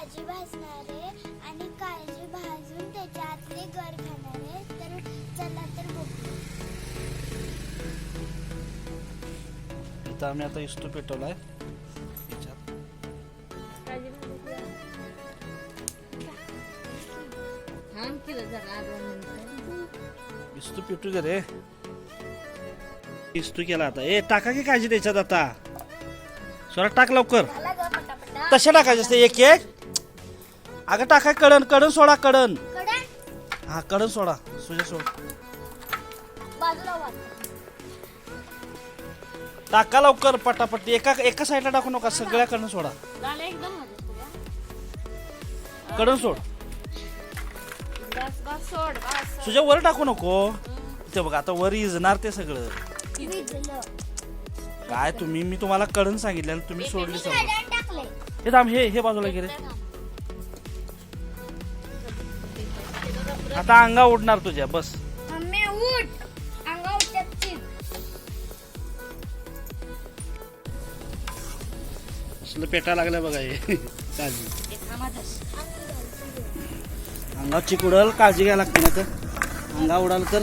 काळजी भाजणार आहे आणि काळजी भाजून त्याच्यातले गर खाणार आहे. तर चला तर बघू. इथं आम्ही आता की जरा दोन मिनिटं. इस्तू पेटू दे रे. इस्तू केला आता. ए टाका की काळजी त्याच्यात आता. सोडा टाक लवकर. तसे टाकायचे असते? एक एक अगं टाका कडन कडन सोडा कडन कडा हा कडन सोडा सुजा सोड. बाजूला वाट टाका लवकर पटापट्टी एका एका साईडला टाकू नका सगळ्याकडनं सोडा. झालं एकदम माझं तुला कडन सोड. बस बस सोड बस सुजा वर टाकू नको. ते बघा आता वर इजणार ते सगळं. विजलं काय तुम्ही मी तुम्हाला कडन सांगितलं आणि तुम्ही सोडली सगळं. कडा टाकले हे थांब हे हे बाजूला गेले आता अंगा उडणार तुझ्या बस. मम्मी उठ. अंगा उठत चित असलं पेटा लागलं बघा हे. काळजी. अंगावर चिक उडल काळजी घ्यायला लागते ना तर. अंगा उडाल तर.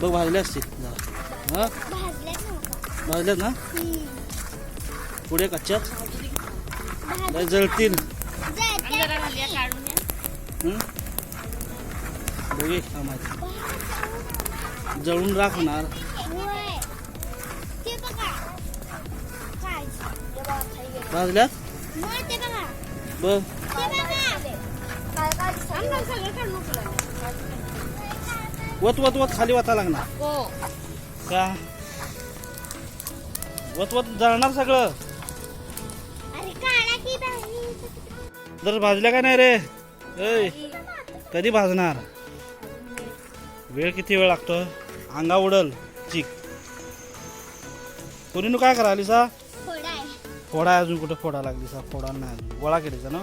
बघ भाजले. हा? नव्हता भाजल्यात ना? पुढे कच्च्यात. लय जळतील. जरा काढून हं? बघू जळून राखणार. भाजल्यात? बघा. वत वत वत खाली वाचा लागणार. हो. का? वत वत जळणार सगळं. जर भाजल्या का नाही रे? ऐ कधी भाजणार? वेळ किती वेळ लागतो? अंगा उडल चिक. कोणी काय करा लिसा फोडा अजून कुठं फोडा लागली सा? फोडा नाही अजून. गोळा केलीचा ना?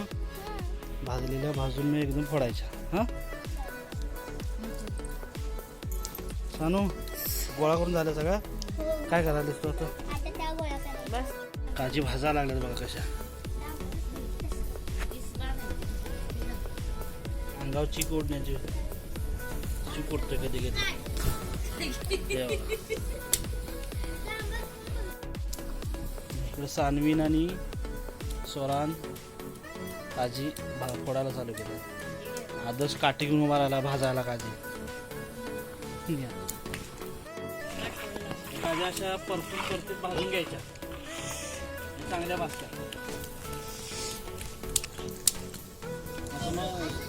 भाजलेल्या भाजून मी एकदम फोडायच्या. हा? सानू गोळा करून झालं सगळं हो. काय करायलीस तू आता? काळजी भाजा लागल्यात बघा कशा. अंगावर चीक ओढण्याची चीक ओढतोय कधी कधी इकडे सानवीन आणि स्वरान काजी भा- फोडायला चालू केलं. आदर्श काठी घेऊन उभा राहिला भाजायला काजी. काजी अशा परतून परतून भाजून घ्यायच्या. चांगल्या भाजल्या आता मग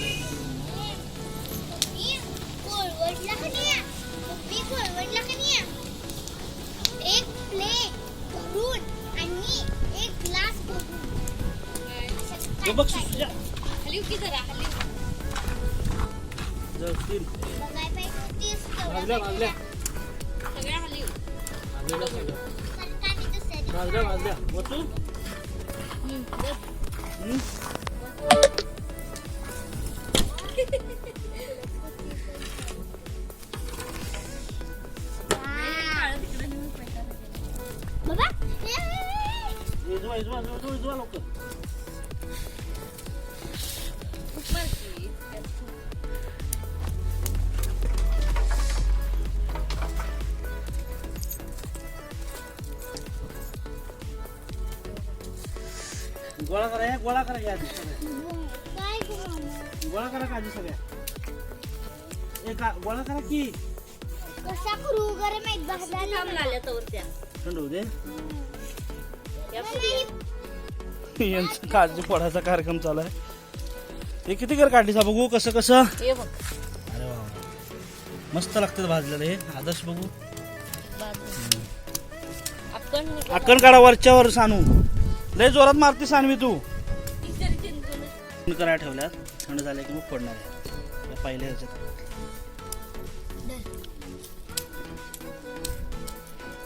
हलीव की जरा हलीव. सगळ्या हलीव. भाजल्या भाजल्या. व तू हं? बाबा इजवा इजवा इजवा इजवा लवकर. गोळा करा या गोळा करा या आधी सगळ्या. काय करू गोळा करा का आधी सगळ्या? गोळा करा की? कसा करू? गरम आहेत भाजायला थांब लाल्या तवर त्या? थंड होऊ दे. त्या पुढे. यांचा काळजी फोडायचा कार्यक्रम चालू आहे. हे किती कर काढलीस बघू कसं कसं? हे बघ. अरे वा. मस्त लागतं भाजलेलं हे आदर्श बघू. बाजू आपण आकण काढा वरच्यावर सानू. लय जोरात मारते सानवी तू. करायला ठेवल्यात. थंड झाले की मग फोडणार आहे. पहिल्या ह्याच्यात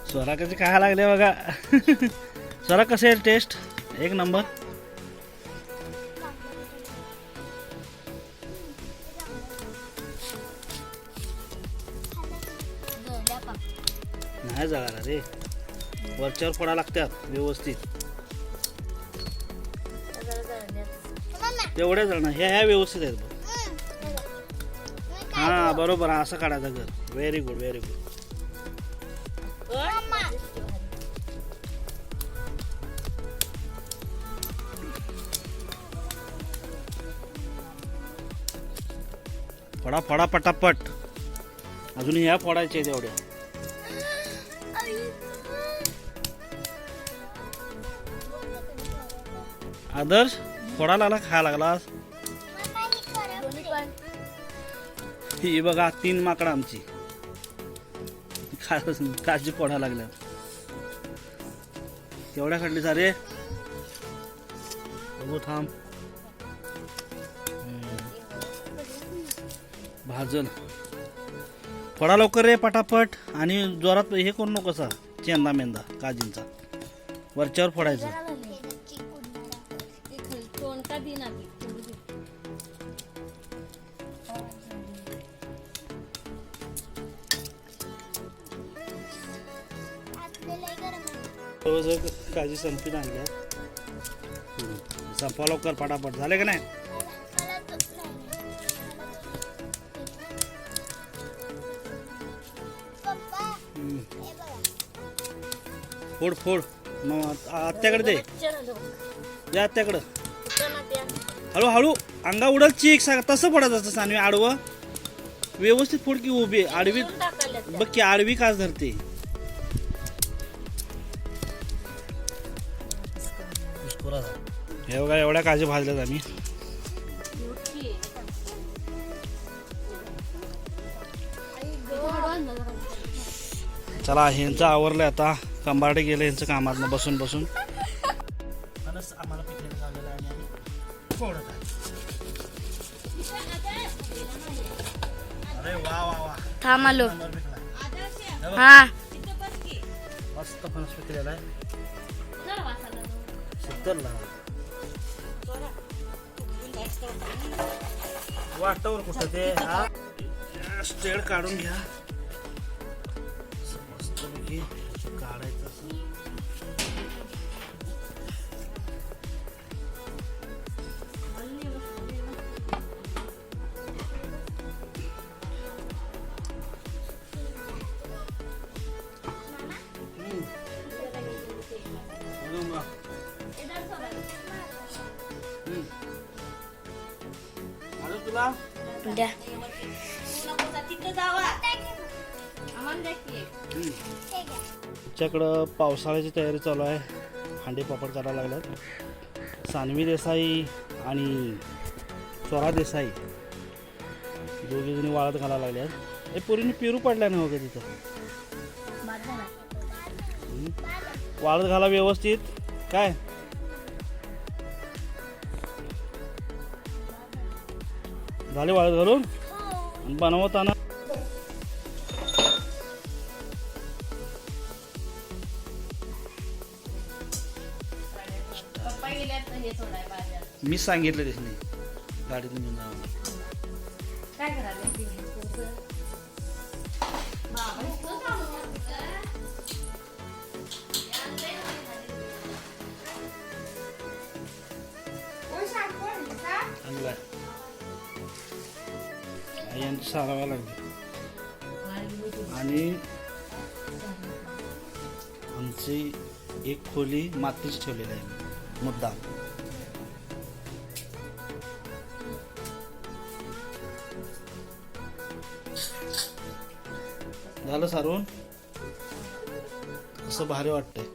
स्वरा कसे काय लागले बघा. स्वरा कसे आहे टेस्ट एक नंबर? नाही जगाला रे. वरच्यावर फोडा लागतात व्यवस्थित. मम्मा, एवढ्या जण ह्या ह्या व्यवस्थित आहेत बघ हं. बरोबर हा, असं काढायचं घर व्हेरी गुड व्हेरी गुड. फोडा फोडा पटापट अजून ह्या फोडायच्या आहेत एवढ्या आदर्श फोडा लागला खायला लागला ही बघा तीन माकडं आमची. खा काजी फोडा लागल्या. केवढ्या खडली सारे बघू थांब. भाजल फोडा लवकर रे पटापट. आणि जोरात हे करू नको असा चेंदा मेंदा काजींचा. वरच्यावर फोडायचं. आहे. काळजी काजी संपीन आणल्या संपवा लवकर पटापट. झाले का नाही? फोड फोड. मग आत्याकडे दे. चला आत्याकडं. हळू हळू हळूहळू अंगा उडल चीक. सांग तसं पडायचं असतं सानवी आडवं. व्यवस्थित फोड की उभी. आडवी बघ की आडवी काच धरते. हे बघा एवढ्या काजी भाजल्यात आम्ही. चला ह्यांचं आवरलं आता. कंबारडे गेले यांचं कामात बसून बसून. थांब आलो. हे मस्त फणस पिकलेला आहे. वाटावर कुठं ते हा? स्टेड काढून घ्या. असं काढायचं हे घ्या. आमच्याकडं पावसाळ्याची तयारी चालू आहे. हांडे पापड करायला लागल्यात. सानवी देसाई आणि स्वरा देसाई दोघी जणी वाळत घालायला लागल्यात. हे पोरीने पेरू पडल्या ना का तिथं? हम्म. वाळत घाला व्यवस्थित. काय? झाले वाळत घालून. बनवताना हे सोडाय बाजार मी सांगितलं त्याने गाडीत घेऊन जावं काय करायला सारावा लागली. आणि आमची एक खोली मातीच ठेवलेली आहे. मुद्दा. झालं सारून असं भारी वाटतंय.